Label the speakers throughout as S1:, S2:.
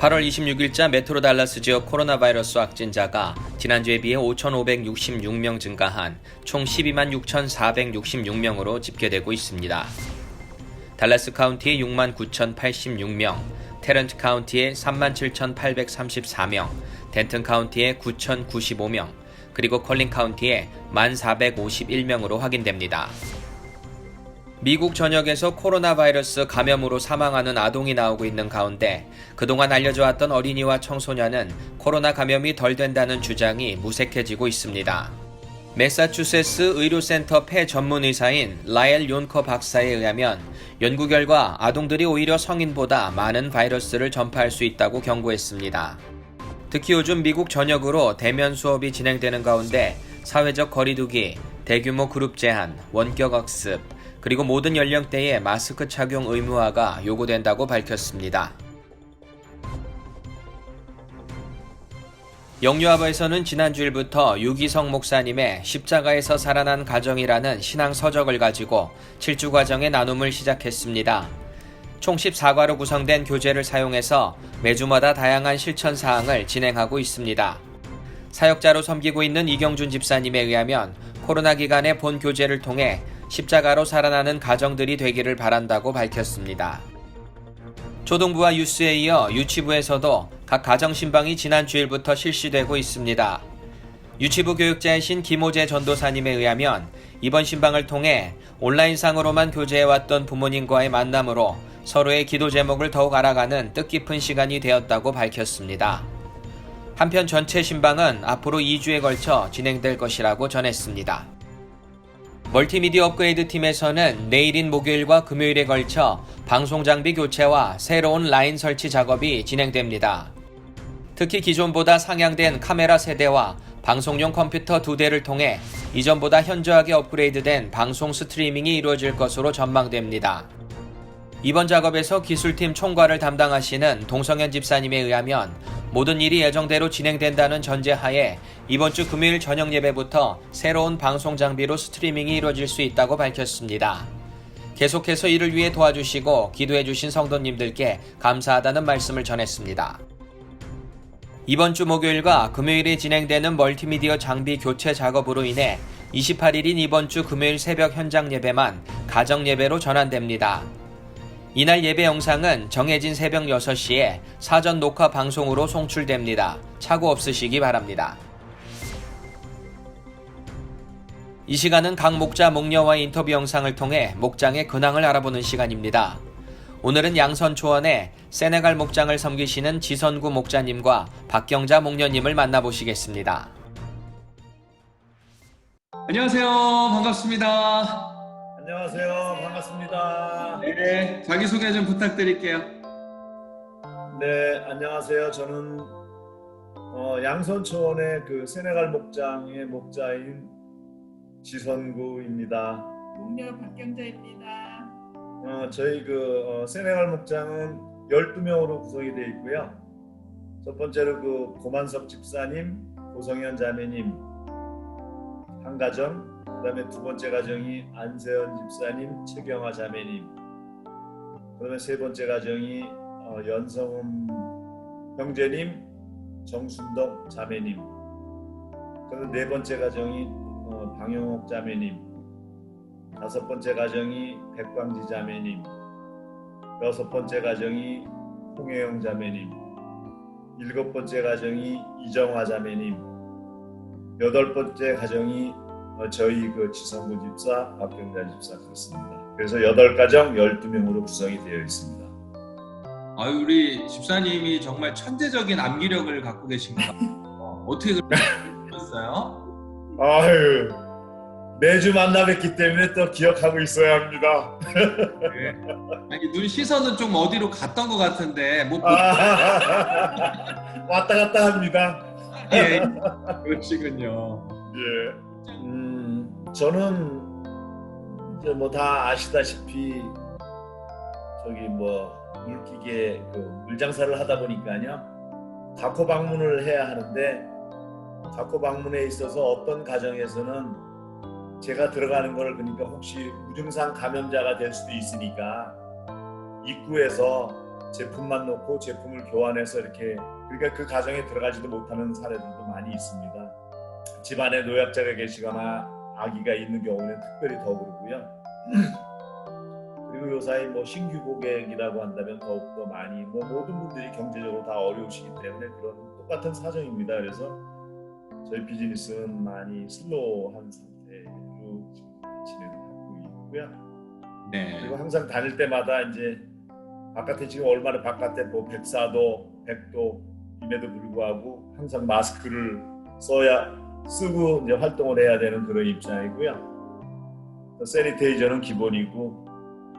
S1: 8월 26일자 메트로 달라스 지역 코로나 바이러스 확진자가 지난주에 비해 5,566명 증가한 총 12만 6,466명으로 집계되고 있습니다. 달라스 카운티의 6만 9,086명, 테런트 카운티의 3만 7,834명, 덴튼 카운티의 9,095명, 그리고 컬린 카운티의 1만 451명으로 확인됩니다. 미국 전역에서 코로나 바이러스 감염으로 사망하는 아동이 나오고 있는 가운데 그동안 알려져 왔던 어린이와 청소년은 코로나 감염이 덜 된다는 주장이 무색해지고 있습니다. 매사추세츠 의료센터 폐 전문 의사인 라엘 윤커 박사에 의하면 연구 결과 아동들이 오히려 성인보다 많은 바이러스를 전파할 수 있다고 경고했습니다. 특히 요즘 미국 전역으로 대면 수업이 진행되는 가운데 사회적 거리두기, 대규모 그룹 제한, 원격 학습, 그리고 모든 연령대의 마스크 착용 의무화가 요구된다고 밝혔습니다. 영유아부에서는 지난주일부터 유기성 목사님의 십자가에서 살아난 가정이라는 신앙 서적을 가지고 7주 과정의 나눔을 시작했습니다. 총 14과로 구성된 교재를 사용해서 매주마다 다양한 실천 사항을 진행하고 있습니다. 사역자로 섬기고 있는 이경준 집사님에 의하면 코로나 기간에 본 교재를 통해 십자가로 살아나는 가정들이 되기를 바란다고 밝혔습니다. 초등부와 유스에 이어 유치부에서도 각 가정 신방이 지난 주일부터 실시되고 있습니다. 유치부 교육자이신 김호재 전도사님에 의하면 이번 신방을 통해 온라인상으로만 교제해왔던 부모님과의 만남으로 서로의 기도 제목을 더욱 알아가는 뜻깊은 시간이 되었다고 밝혔습니다. 한편 전체 신방은 앞으로 2주에 걸쳐 진행될 것이라고 전했습니다. 멀티미디어 업그레이드 팀에서는 내일인 목요일과 금요일에 걸쳐 방송 장비 교체와 새로운 라인 설치 작업이 진행됩니다. 특히 기존보다 상향된 카메라 세대와 방송용 컴퓨터 두 대를 통해 이전보다 현저하게 업그레이드된 방송 스트리밍이 이루어질 것으로 전망됩니다. 이번 작업에서 기술팀 총괄을 담당하시는 동성현 집사님에 의하면 모든 일이 예정대로 진행된다는 전제하에 이번 주 금요일 저녁 예배부터 새로운 방송 장비로 스트리밍이 이루어질 수 있다고 밝혔습니다. 계속해서 이를 위해 도와주시고 기도해주신 성도님들께 감사하다는 말씀을 전했습니다. 이번 주 목요일과 금요일에 진행되는 멀티미디어 장비 교체 작업으로 인해 28일인 이번 주 금요일 새벽 현장 예배만 가정 예배로 전환됩니다. 이날 예배 영상은 정해진 새벽 6시에 사전 녹화 방송으로 송출됩니다. 착오 없으시기 바랍니다. 이 시간은 각 목자 목녀와의 인터뷰 영상을 통해 목장의 근황을 알아보는 시간입니다. 오늘은 양선 초원에 세네갈 목장을 섬기시는 지선구 목자님과 박경자 목녀님을 만나보시겠습니다.
S2: 안녕하세요. 반갑습니다.
S3: 안녕하세요. 반갑습니다.
S2: 네, 자기소개 좀 부탁드릴게요.
S3: 네, 안녕하세요. 저는 어, 양선초원의 그 세네갈 목장의 목자인 지선구입니다.
S4: 목녀 박경자입니다.
S3: 어, 저희 그 어, 세네갈 목장은 12명으로 구성이 되어 있고요. 첫 번째로 그 고만석 집사님, 고성현 자매님 한 가정, 그다음에 두 번째 가정이 안세현 집사님, 최경화 자매님. 그다음에 세 번째 가정이 어, 연성음 형제님, 정순덕 자매님. 그다음 네 번째 가정이 어, 방영옥 자매님. 다섯 번째 가정이 백광지 자매님. 여섯 번째 가정이 홍혜영 자매님. 일곱 번째 가정이 이정화 자매님. 여덟 번째 가정이 어, 저희 그 지성구 집사, 박경자 집사 그렇습니다. 그래서 여덟 가정 12명으로 구성이 되어 있습니다.
S2: 아유, 우리 집사님이 정말 천재적인 암기력을 갖고 계신 것 같아요. 어떻게 그렇게 하셨어요?
S3: 아유, 매주 만나 뵙기 때문에 또 기억하고 있어야 합니다.
S2: 네. 아니, 눈 시선은 좀 어디로 갔던 것 같은데 뭐
S3: 아, 왔다 갔다 합니다.
S2: 예, 그러시군요.
S3: 예. 음, 저는 이제 뭐 다 아시다시피 저기 뭐 물기계 그 물장사를 하다 보니까요. 다코 방문을 해야 하는데 다코 방문에 있어서 어떤 가정에서는 제가 들어가는 걸 그러니까 혹시 무증상 감염자가 될 수도 있으니까 입구에서 제품만 놓고 제품을 교환해서 이렇게 그러니까 그 가정에 들어가지도 못하는 사례들도 많이 있습니다. 집안에 노약자가 계시거나 아기가 있는 경우는 특별히 더 그러고요. 그리고 요사이 뭐 신규 고객이라고 한다면 더욱더 많이 뭐 모든 분들이 경제적으로 다 어려우시기 때문에 그런 똑같은 사정입니다. 그래서 저희 비즈니스는 많이 슬로우한 상태로 진행하고 있고요.
S2: 네.
S3: 그리고 항상 다닐 때마다 이제 바깥에 지금 얼마나 바깥에 뭐 104도, 100도임에도 불구하고 항상 마스크를 써야 쓰고 이제 활동을 해야 되는 그런 입장이고요. 또 세니테이저는 기본이고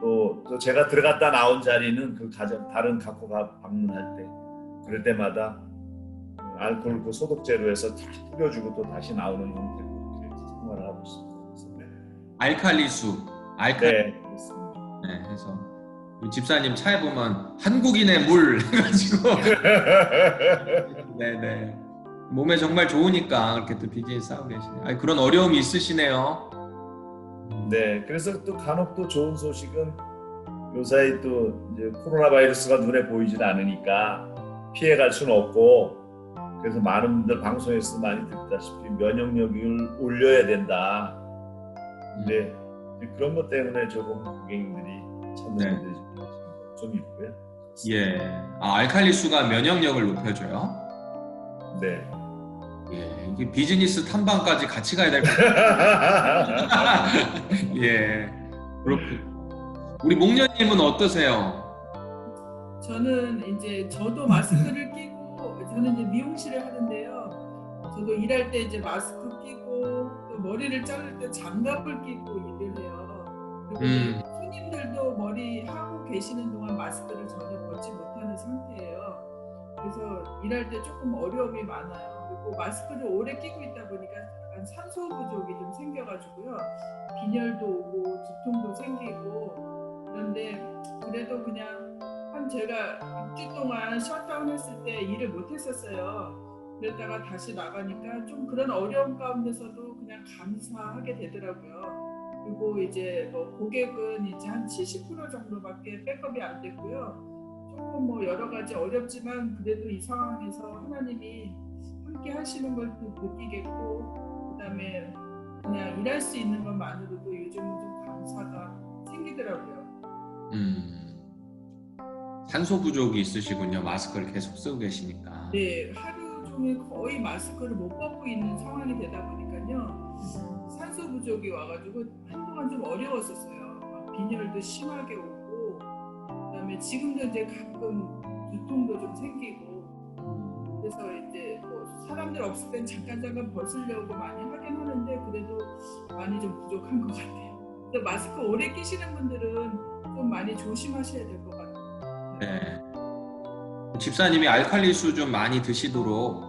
S3: 또, 또 제가 들어갔다 나온 자리는 그 가정 다른 각호가 방문할 때 그럴 때마다 알코올 그 소독제로 해서 다 뿌려주고 또 다시 나오는 형태로 이렇게 생활을 하고 있습니다.
S2: 알칼리수. 알칼리
S3: 네, 그렇습니다.
S2: 네, 해서 우리 집사님 차에 보면 한국인의 물 해가지고 네네 몸에 정말 좋으니까 그렇게 또 비즈니스 하고 계시네요. 아니, 그런 어려움이 있으시네요.
S3: 네, 그래서 또 간혹 또 좋은 소식은 요사이 또 이제 코로나 바이러스가 눈에 보이질 않으니까 피해갈 수는 없고 그래서 많은 분들 방송에서 많이 듣다시피 면역력을 올려야 된다. 근데 이제 그런 것 때문에 조금 고객님들이 찾는
S2: 네.
S3: 분들이 좀- 좀 있고요.
S2: 예, 아, 알칼리수가 면역력을 높여줘요.
S3: 네.
S2: 예, 이게 비즈니스 탐방까지 같이 가야 될 것 같아요. 예, 그렇군. 우리 목련님은 어떠세요?
S4: 저는 이제 저도 마스크를 끼고 저는 이제 미용실을 하는데요. 저도 일할 때 이제 마스크 끼고 또 머리를 자를 때 장갑을 끼고 일을 해요. 그리고
S2: 음.
S4: 손님들도 머리 하고 계시는 동안 마스크를 전혀 벗지 못하는 상태예요. 그래서 일할 때 조금 어려움이 많아요. 그리고 마스크를 오래 끼고 있다 보니까 약간 산소 부족이 좀 생겨가지고요. 빈혈도 오고 두통도 생기고 그런데 그래도 그냥 한 제가 6주 동안 셧다운 했을 때 일을 못 했었어요. 그랬다가 다시 나가니까 좀 그런 어려움 가운데서도 그냥 감사하게 되더라고요. 그리고 이제 뭐 고객은 이제 한 70% 정도밖에 백업이 안 됐고요. 조금 뭐 여러 가지 어렵지만 그래도 이 상황에서 하나님이 함께 하시는 걸또 느끼겠고 그다음에 그냥 일할 수 있는 것만으로도 요즘은 좀 감사가 생기더라고요.
S2: 음, 산소 부족이 있으시군요. 마스크를 계속 쓰고 계시니까.
S4: 네, 하루 종일 거의 마스크를 못 벗고 있는 상황이 되다 보니까요. 산소 부족이 와가지고 한동안 좀 어려웠었어요. 막 빈혈도 심하게 오고, 그다음에 지금도 이제 가끔 두통도 좀 생기고, 그래서 이제 뭐 사람들 없을 땐 잠깐 잠깐 벗으려고 많이 하긴 하는데 그래도 많이 좀 부족한 것 같아요. 그래서 마스크 오래 끼시는 분들은 좀 많이 조심하셔야 될 것 같아요.
S2: 네. 집사님이 알칼리수 좀 많이 드시도록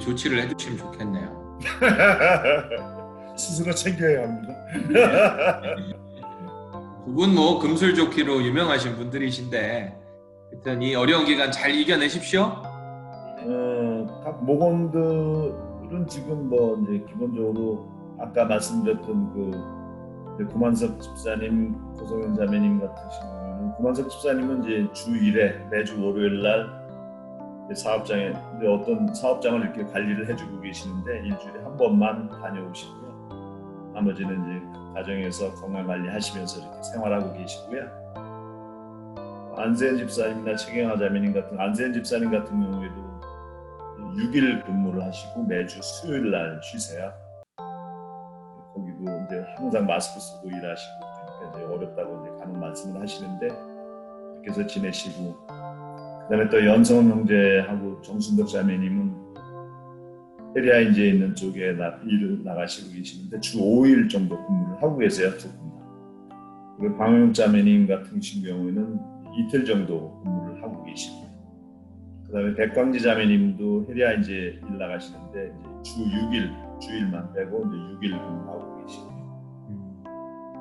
S2: 조치를 해주시면 좋겠네요.
S3: 스스로 챙겨야 합니다.
S2: 두분 뭐 금술좋기로 유명하신 분들이신데 하여튼 이 어려운 기간 잘 이겨내십시오.
S3: 어, 각 모건들은 지금 뭐 이제 기본적으로 아까 말씀드렸던 그 구만석 집사님, 고성현 자매님 같으신 경우는 구만석 집사님은 이제 주 1회 매주 월요일 날 사업장에 어떤 사업장을 이렇게 관리를 해주고 계시는데 일주일에 한 번만 다녀오시고요. 나머지는 이제 가정에서 건강 관리하시면서 이렇게 생활하고 계시고요. 안세현 집사님이나 최경화 자매님 같은 안세현 집사님 같은 경우에도 6일 근무를 하시고 매주 수요일 날 쉬세요. 거기도 이제 항상 마스크 쓰고 일하시고 그러니까 이제 어렵다고 이제 가는 말씀을 하시는데 그렇게 해서 지내시고 그다음에 또 연성 형제하고 정순덕 자매님은 헤리아인지에 있는 쪽에 나, 일을 나가시고 계시는데 주 5일 정도 근무를 하고 계세요 두분 다. 그리고 방영 자매님 같은 경우에는 이틀 정도 근무를 하고 계시고 그다음에 백광지 자매님도 헤리아 이제 일 나가시는데 이제 주 6일 주일만 빼고 이제 6일 근무하고 계시고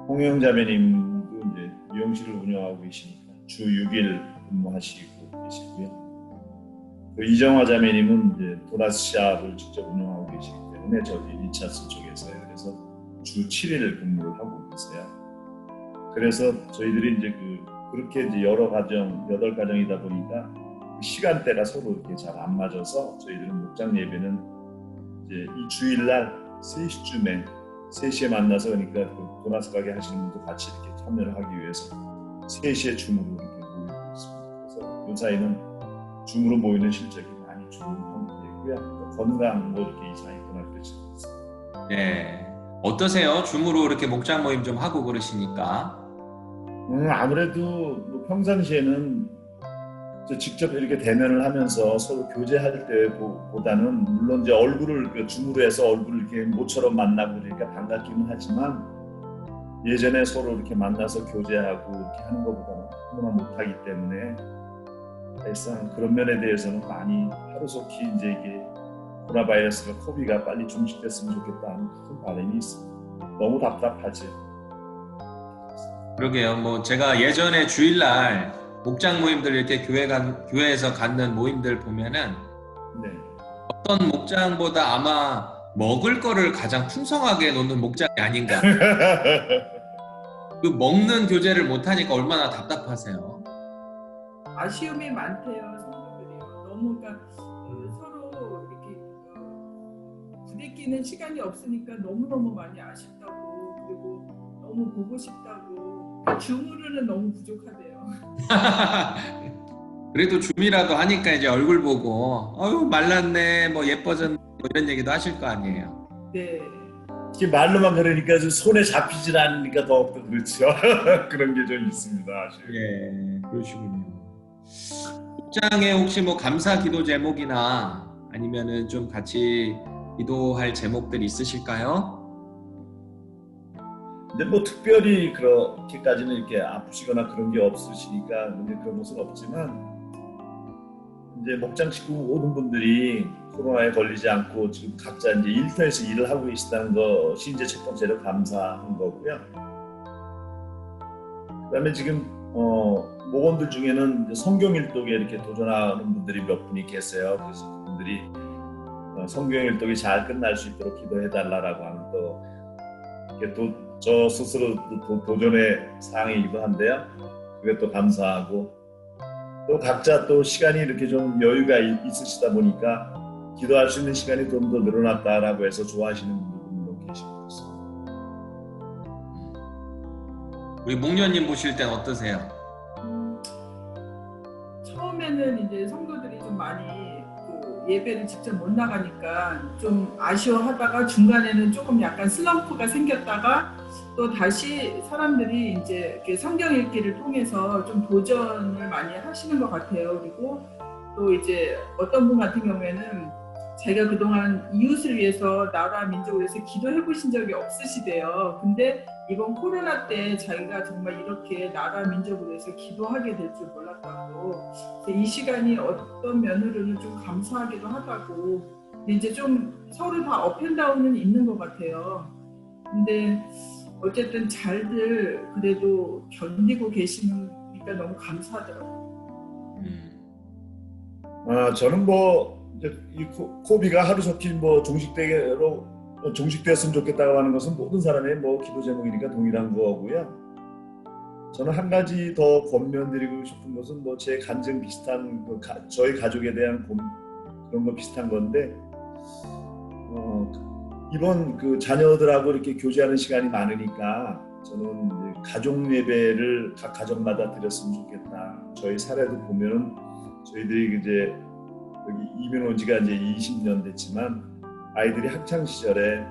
S3: 홍영 자매님도 이제 미용실을 운영하고 계시니까 주 6일 근무하시고 계시고요. 그 이정화 자매님은 이제 도라스샵을 직접 운영하고 계시기 때문에 저기 리차스 쪽에서요. 그래서 주 7일 근무를 하고 계세요. 그래서 저희들이 이제 그 그렇게 이제 여러 가정 여덟 가정이다 보니까 그 시간대가 서로 이렇게 잘 안 맞아서 저희들은 목장 예배는 이제 이 주일날 3시쯤에 3시에 만나서 그러니까 그 도나스 가게 하시는 분도 같이 이렇게 참여를 하기 위해서 3시에 줌으로 이렇게 모이고 있습니다. 그래서 요 사이는 줌으로 모이는 실적이 많이 좋은 형태이고요. 또 건강 뭐 이렇게 이상이 거나 그렇지 않습니다.
S2: 네. 어떠세요? 줌으로 이렇게 목장 모임 좀 하고 그러시니까.
S3: 음, 아무래도 뭐 평상시에는 직접 이렇게 대면을 하면서 서로 교제할 때보다는 물론 이제 얼굴을 그 줌으로 해서 얼굴을 이렇게 모처럼 만나고 그러니까 반갑기는 하지만 예전에 서로 이렇게 만나서 교제하고 이렇게 하는 것보다는 너무나 못하기 때문에 사실상 그런 면에 대해서는 많이 하루속히 이제 이게 코로나 바이러스가 코비가 빨리 종식됐으면 좋겠다는 큰 바람이 있습니다. 너무 답답하지.
S2: 그러게요. 뭐 제가 예전에 주일날 목장 모임들 이렇게 교회 간 교회에서 갖는 모임들 보면은
S3: 네.
S2: 어떤 목장보다 아마 먹을 거를 가장 풍성하게 놓는 목장이 아닌가. 그 먹는 교제를 못 하니까 얼마나 답답하세요.
S4: 아쉬움이 많대요 성도들이요. 너무 그러니까 그 서로 이렇게 어, 부대끼는 시간이 없으니까 너무 너무 많이 아쉽다고 그리고 너무 보고 싶다고 줌으로는 너무 부족하대요.
S2: 그래도 줌이라도 하니까 이제 얼굴 보고 어유 말랐네 뭐 예뻐졌네 뭐 이런 얘기도 하실 거 아니에요.
S4: 네.
S3: 이렇게 말로만 그러니까 좀 손에 잡히질 않으니까 더욱더 그렇죠. 그런 게 좀 있습니다. 아쉬움.
S2: 예, 그러시군요. 목장에 혹시 뭐 감사 기도 제목이나 아니면은 좀 같이 기도할 제목들 있으실까요?
S3: 근데 뭐 특별히 그렇게까지는 이렇게 아프시거나 그런 게 없으시니까 그런 것은 없지만 이제 목장 식구 모든 분들이 코로나에 걸리지 않고 지금 각자 이제 일터에서 일을 하고 계시다는 것이 이제 첫 번째로 감사한 거고요. 그다음에 지금 어, 목원들 중에는 이제 성경 일독에 이렇게 도전하는 분들이 몇 분이 계세요. 그래서 그분들이 어, 성경 일독이 잘 끝날 수 있도록 기도해 달라라고 하는 또 이렇게 또 저 스스로 도, 도전의 사항이기도 한데요. 그게 또 감사하고 또 각자 또 시간이 이렇게 좀 여유가 있- 있으시다 보니까 기도할 수 있는 시간이 좀 더 늘어났다라고 해서 좋아하시는 분들도 물론 계시고 있습니다.
S2: 우리 목련님 보실 땐 어떠세요?
S4: 음, 처음에는 이제 성도들이 좀 많이 그 예배를 직접 못 나가니까 좀 아쉬워하다가 중간에는 조금 약간 슬럼프가 생겼다가 또 다시 사람들이 이제 성경 읽기를 통해서 좀 도전을 많이 하시는 것 같아요. 그리고 또 이제 어떤 분 같은 경우에는 자기가 그동안 이웃을 위해서 나라 민족을 위해서 기도해 보신 적이 없으시대요. 근데 이번 코로나 때 자기가 정말 이렇게 나라 민족을 위해서 기도하게 될 줄 몰랐다고 이 시간이 어떤 면으로는 좀 감사하기도 하다고 근데 이제 좀 서로 다 업앤다운은 있는 것 같아요 근데 어쨌든 잘들 그래도 견디고 계시니까 너무 감사하더라고요
S2: 음,
S3: 아 저는 뭐이 코- 코비가 하루속히 뭐 종식되로 종식되었으면 좋겠다고 하는 것은 모든 사람의 뭐 기도 제목이니까 동일한 거고요. 저는 한 가지 더 권면드리고 싶은 것은 뭐 제 간증 비슷한 그 가- 저희 가족에 대한 고, 그런 거 비슷한 건데 어, 이번 그 자녀들하고 이렇게 교제하는 시간이 많으니까 저는 가족 예배를 각 가정마다 드렸으면 좋겠다. 저희 사례도 보면은 저희들이 이제 여기 이민 온 지가 이제 20년 됐지만 아이들이 학창 시절에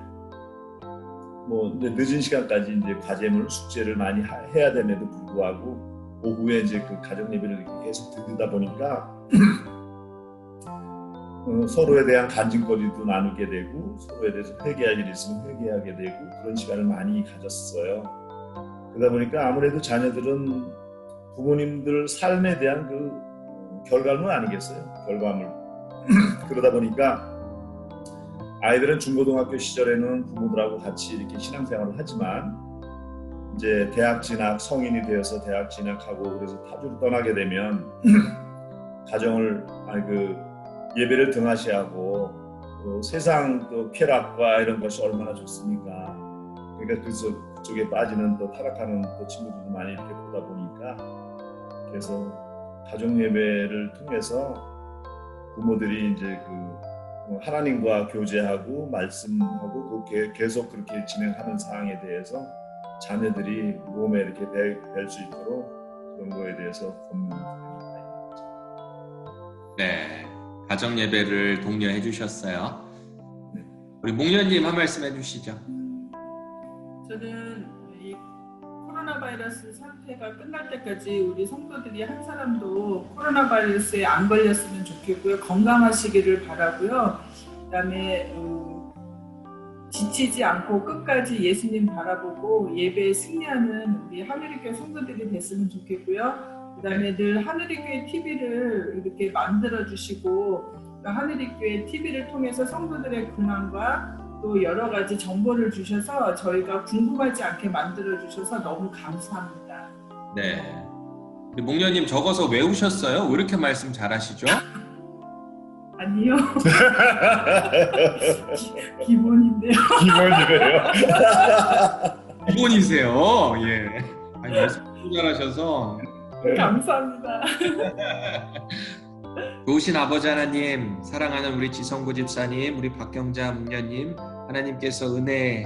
S3: 뭐 이제 늦은 시간까지 이제 과제물 숙제를 많이 하- 해야 됨에도 불구하고 오후에 이제 그 가정 예배를 계속 듣다 보니까 어, 서로에 대한 간증거리도 나누게 되고 서로에 대해서 회개할 일이 있으면 회개하게 되고 그런 시간을 많이 가졌어요. 그러다 보니까 아무래도 자녀들은 부모님들 삶에 대한 그 어, 결과물 아니겠어요? 결과물. 그러다 보니까 아이들은 중고등학교 시절에는 부모들하고 같이 이렇게 신앙생활을 하지만 이제 대학 진학 성인이 되어서 대학 진학하고 그래서 타주를 떠나게 되면 가정을 아니 그 예배를 등하시하고 또 세상 또 쾌락과 이런 것이 얼마나 좋습니까? 그러니까 그쪽 그쪽에 빠지는 또 타락하는 또 친구들도 많이 이렇게 보다 보니까 그래서 가정 예배를 통해서 부모들이 이제 그 하나님과 교제하고 말씀하고 또 계- 계속 그렇게 진행하는 사항에 대해서 자녀들이 몸에 이렇게 뵐 수 있도록 그런 거에 대해서 권면드립니다.
S1: 네, 가정 예배를 독려해 주셨어요.
S3: 네.
S1: 우리 목련님 한 말씀 해주시죠.
S4: 저는 이 코로나 바이러스 사태가 끝날 때까지 우리 성도들이 한 사람도 코로나 바이러스에 안 걸렸으면 좋겠고요. 건강하시기를 바라고요. 그다음에 어, 지치지 않고 끝까지 예수님 바라보고 예배에 승리하는 우리 하늘교회 성도들이 됐으면 좋겠고요. 그다음에 늘 하늘교회 TV를 이렇게 만들어 주시고 하늘교회 TV를 통해서 성도들의 근황과 또 여러 가지 정보를 주셔서 저희가 궁금하지 않게 만들어 주셔서 너무 감사합니다.
S1: 네. 목련님 적어서 외우셨어요? 왜 이렇게 말씀 잘하시죠?
S4: 아니요 기본인데요.
S3: 기본이래요.
S1: 기본이세요. 예. 아니 말씀 잘하셔서
S4: 감사합니다.
S1: 좋으신 아버지 하나님, 사랑하는 우리 지성구 집사님, 우리 박경자 목련님, 하나님께서 은혜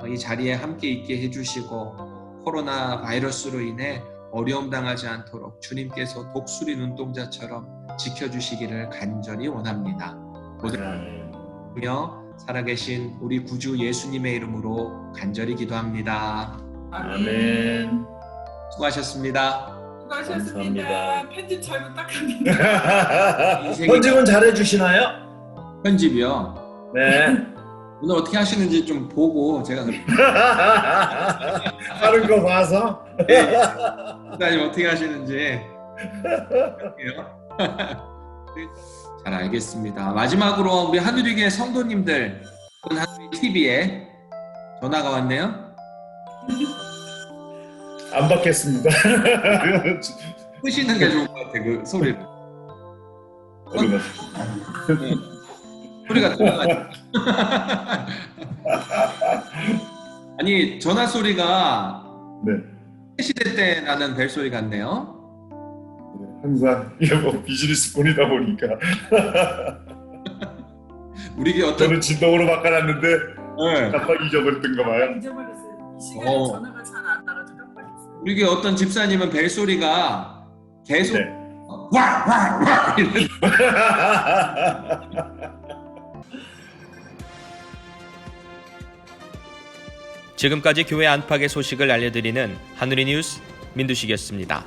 S1: 어, 이 자리에 함께 있게 해주시고 코로나 바이러스로 인해 어려움 당하지 않도록 주님께서 독수리 눈동자처럼 지켜주시기를 간절히 원합니다. 모든며 살아계신 우리 구주 예수님의 이름으로 간절히 기도합니다.
S3: 아멘.
S1: 수고하셨습니다.
S4: 수고하셨습니다. 편집 잘 부탁합니다.
S3: 편집은 잘해 주시나요?
S1: 편집이요.
S3: 네.
S1: 오늘 어떻게 하시는지 좀 보고 제가
S3: 하는 거 봐서.
S1: 부장님 어떻게 하시는지 할게요. 잘 알겠습니다. 마지막으로 우리 하늘이계 성도님들 하늘이 TV에 전화가 왔네요.
S3: 안 받겠습니다.
S1: 끄시는 게 좋을 것 같아 그 소리를.
S3: 그러면
S1: 소리가 들어가지고. 아니 전화 소리가
S3: 네.
S1: 시대 때 나는 벨 소리 같네요.
S3: 항상 이게 뭐 비즈니스 폰이다 보니까
S1: 우리 게 어떤
S3: 저는 진동으로 바꿔놨는데
S1: 네.
S3: 깜빡 잊어버렸던가 봐요.
S4: 잊어버렸어요. 이 시간에
S1: 어.
S4: 전화가 잘
S1: 우리 게 어떤 집사님은 벨 소리가 계속
S3: 네.
S1: 와와와 이런
S5: 지금까지 교회 안팎의 소식을 알려드리는 하누리 뉴스 민두식이었습니다.